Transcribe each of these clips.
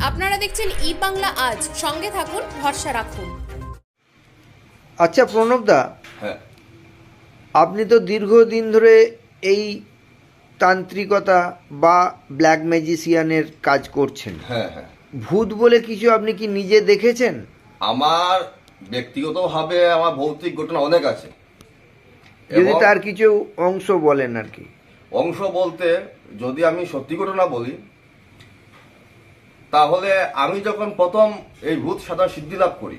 আপনারা দেখছেন ই বাংলা আজ। সঙ্গে থাকুন ভরসা রাখুন। আচ্ছা প্রণবদা হ্যাঁ। আপনি তো দীর্ঘদিন ধরে এই তান্ত্রিকতা বা ব্ল্যাক ম্যাজিশিয়ানের কাজ করছেন। হ্যাঁ হ্যাঁ। ভূত বলে কিছু আপনি কি নিজে দেখেছেন? আমার ব্যক্তিগতভাবে আমার ভৌতিক ঘটনা অনেক আছে। যদি তার কিছু অংশ বলেন আর কি। অংশ বলতে যদি আমি সত্যি ঘটনা বলি তাহলে আমি যখন প্রথম এই ভূত সাধন সিদ্ধি লাভ করি।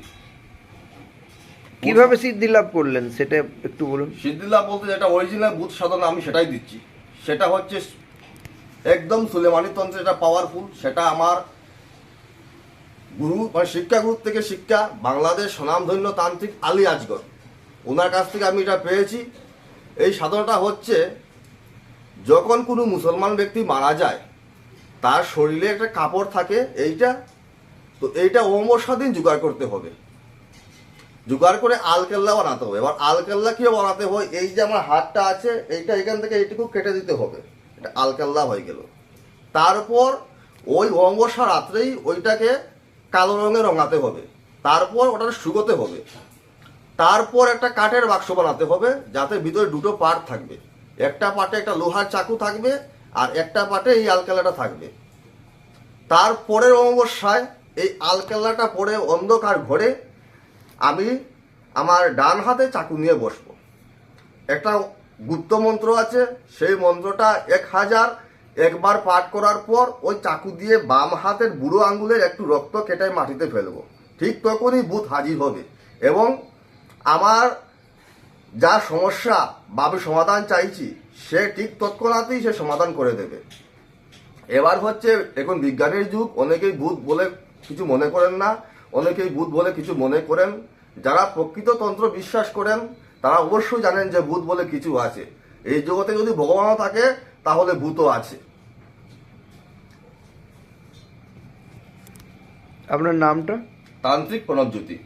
কীভাবে সিদ্ধি লাভ করলেন সেটা একটু বলুন। সিদ্ধি লাভ বলতে যেটা অরিজিনাল ভূত সাধনা আমি সেটাই দিচ্ছি। সেটা হচ্ছে একদম সুলেমানি তন্ত্র যেটা পাওয়ারফুল সেটা আমার গুরু মানে শিক্ষা গুরু থেকে শিক্ষা বাংলাদেশ স্বনামধন্য তান্ত্রিক আলী আজগর। ওনার কাছ থেকে আমি এটা পেয়েছি। এই সাধনাটা হচ্ছে যখন কোনো মুসলমান ব্যক্তি মারা যায় তার শরীরে একটা কাপড় থাকে, এইটা, তো এইটা অমর দিন জোগাড় করতে হবে। জোগাড় করে আলকেল্লা বানাতে হবে। এবার আলকেল্লা কিও বানাতে হয়? এই যে আমার হাতটা আছে, এইটা এখান থেকে এইটুকু কেটে দিতে হবে। এটা আলকেল্লা হয়ে গেল। তারপর ওই অমাবস্যা রাত্রেই ওইটাকে কালো রঙে রঙাতে হবে। তারপর ওটা শুকোতে হবে। তারপর একটা কাঠের বাক্স বানাতে হবে, যাতে ভিতরে দুটো পার্ট থাকবে। একটা পাটে একটা লোহার চাকু থাকবে আর একটা পাটে এই আলকেল্লাটা থাকবে। তারপরের অমাবস্যায় এই আলকেল্লাটা পরে অন্ধকার ঘরে আমি আমার ডান হাতে চাকু নিয়ে বসবো। একটা গুপ্ত মন্ত্র আছে, সেই মন্ত্রটা এক হাজার একবার পাঠ করার পর ওই চাকু দিয়ে বাম হাতের বুড়ো আঙ্গুলের একটু রক্ত কেটে মাটিতে ফেলব। ঠিক তখনই বুথ হাজির হবে এবং আমার যা সমস্যা বা আমি সমাধান চাইছি সে ঠিক তৎক্ষণাতেই সে সমাধান করে দেবে। এবার হচ্ছে এখন বিজ্ঞানের যুগ অনেকেই ভূত বলে কিছু মনে করেন না অনেকেই ভূত বলে কিছু মনে করেন। যারা প্রকৃত তন্ত্র বিশ্বাস করেন তারা অবশ্যই জানেন যে ভূত বলে কিছু আছে। এই জগতে যদি ভগবানও থাকে তাহলে ভূতও আছে। আপনার নামটা? তান্ত্রিক প্রণবজ্যোতি।